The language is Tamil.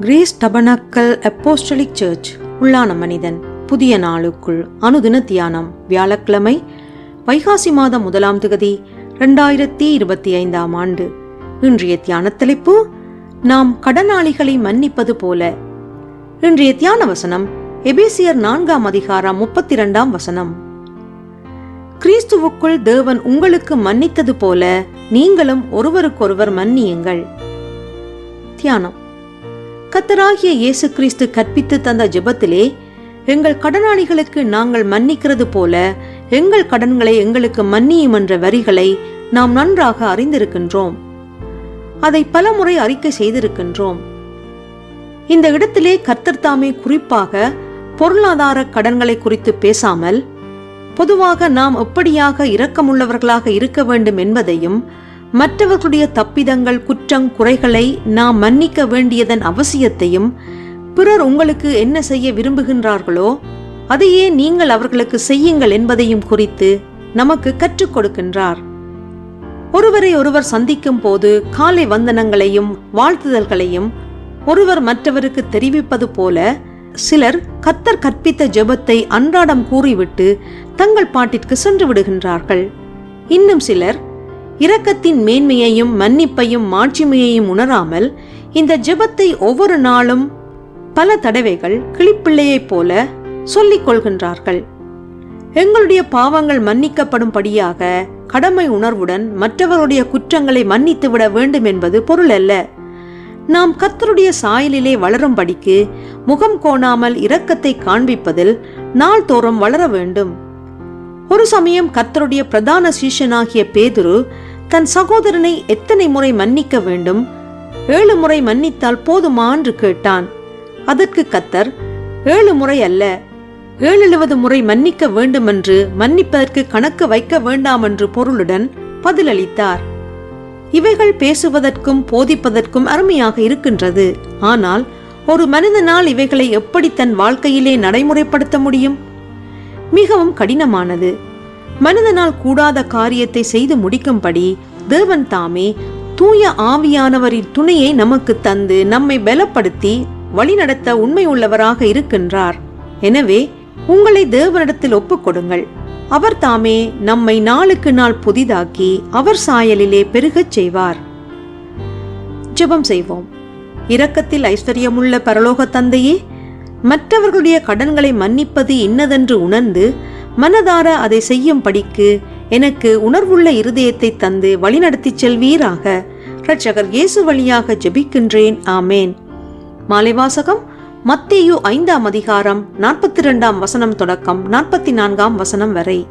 Grace tabernacle apostolic search. உள்ளான மனிதன் புதிய நாளுக்குள் அனுதின தியானம் வியாழக்கிழமை வைகாசி மாதம் முதலாம் திகதி ரெண்டாயிரத்தி இருபத்தி ஐந்தாம் ஆண்டு. இன்றைய தியான தலைப்பு நாம் கடனாளிகளை மன்னிப்பது போல. இன்றைய தியான வசனம் எபேசியர் நான்காம் அதிகாரம் முப்பத்தி இரண்டாம் வசனம். கிறிஸ்துவுக்குள் தேவன் உங்களுக்கு மன்னித்தது போல நீங்களும் ஒருவருக்கொருவர் மன்னியுங்கள். தியானம். கத்தராகிய இயேசு கிறிஸ்து கற்பித்து தந்த ஜெபத்திலே எங்கள் கடனாளிகளுக்கு நாங்கள் மன்னிக்கிறது போல எங்கள் கடன்களை எங்களுக்கு மன்னியும் என்ற வரிகளை நாம் நன்றாக அறிந்திருக்கின்றோம். அதை பலமுறை அறிக்கை செய்திருக்கின்றோம். இந்த இடத்திலே கர்த்தர் தாமே குறிப்பாக பொருளாதார கடன்களை குறித்து பேசாமல் பொதுவாக நாம் எப்படியாக இரக்கமுள்ளவர்களாக இருக்க வேண்டும் என்பதையும் மற்றவர்களுடைய தப்பிதங்கள் குற்றம் குறைகளை நாம் மன்னிக்க வேண்டியதன் அவசியத்தையும் பிறர் உங்களுக்கு என்ன செய்ய விரும்புகின்றார்களோ அதையே நீங்கள் அவர்களுக்கு செய்யுங்கள் என்பதையும் குறித்து நமக்கு கற்றுக் கொடுக்கின்றார். ஒருவரை ஒருவர் சந்திக்கும் போது காலை வந்தனங்களையும் வாழ்த்துதல்களையும் ஒருவர் மற்றவருக்கு தெரிவிப்பது போல சிலர் கத்தர் கற்பித்த ஜெபத்தை அன்றாடம் கூறிவிட்டு தங்கள் பாட்டிற்கு சென்று விடுகின்றார்கள். இன்னும் சிலர் இரக்கத்தின் மேன்மையையும் மன்னிப்பையும் மாட்சிமையையும் உணராமல் இந்த ஜெபத்தை ஒவ்வொரு நாளும் பல தடவைகள் கிளிப்பிள்ளையைப் போல சொல்லிக் கொள்கின்றார்கள். எங்களுடைய பாவங்கள் மன்னிக்கப்படும்படியாக கடமை உணர்வுடன் மற்றவருடைய குற்றங்களை மன்னித்துவிட வேண்டும் என்பது பொருள் அல்ல. நாம் கத்தருடைய சாயலிலே வளரும்படிக்கு முகம் கோணாமல் இரக்கத்தை காண்பிப்பதில் நாள்தோறும் வளர வேண்டும். ஒரு சமயம் கத்தருடைய பிரதான சீஷனாகிய பேதுரு தன் சகோதரனை எத்தனை முறை மன்னிக்க வேண்டும்? ஏழு முறை மன்னித்தால் போதுமா என்று கேட்டான். அதற்கு கத்தர் ஏழு முறை அல்ல ஏழெழுவது முறை மன்னிக்க வேண்டுமென்று மன்னிப்பதற்கு கணக்கு வைக்க வேண்டாம் என்று பொருளுடன் பதிலளித்தார். இவைகள் பேசுவதற்கும் போதிப்பதற்கும் அருமையாக இருக்கின்றது. ஆனால் ஒரு மனிதனால் இவைகளை எப்படி தன் வாழ்க்கையிலே நடைமுறைப்படுத்த முடியும்? மிகவும் கடினமானது. மனிதனால் கூடாத காரியத்தை செய்து முடிக்கும்படி தேவன் தாமே தூய ஆவியானவரின் துணையை நமக்கு தந்து நம்மை பலப்படுத்தி வழிநடத்த உண்மை உள்ளவராக இருக்கின்றார். எனவே உங்களை தேவனிடத்தில் ஒப்புக்கொடுங்கள். அவர் தாமே நம்மை நாளுக்கு நாள் புதிதாக்கி அவர் சாயலிலே பெருகச் செய்வார். ஜெபம் செய்வோம். இரக்கத்தில் ஐஸ்வர்யமுள்ள பரலோக தந்தையே மற்றவர்களுடைய கடன்களை மன்னிப்பது இன்னதென்று உணர்ந்து மனதார அதை செய்யும் படிக்கு எனக்கு உணர்வுள்ள இருதயத்தை தந்து வழிநடத்திச் செல்வீராக. இரட்சகர் இயேசு வழியாக ஜெபிக்கின்றேன். ஆமேன். மாலைவாசகம் மத்தேயு ஐந்தாம் அதிகாரம் நாற்பத்தி இரண்டாம் வசனம் தொடக்கம் நாற்பத்தி நான்காம் வசனம் வரை.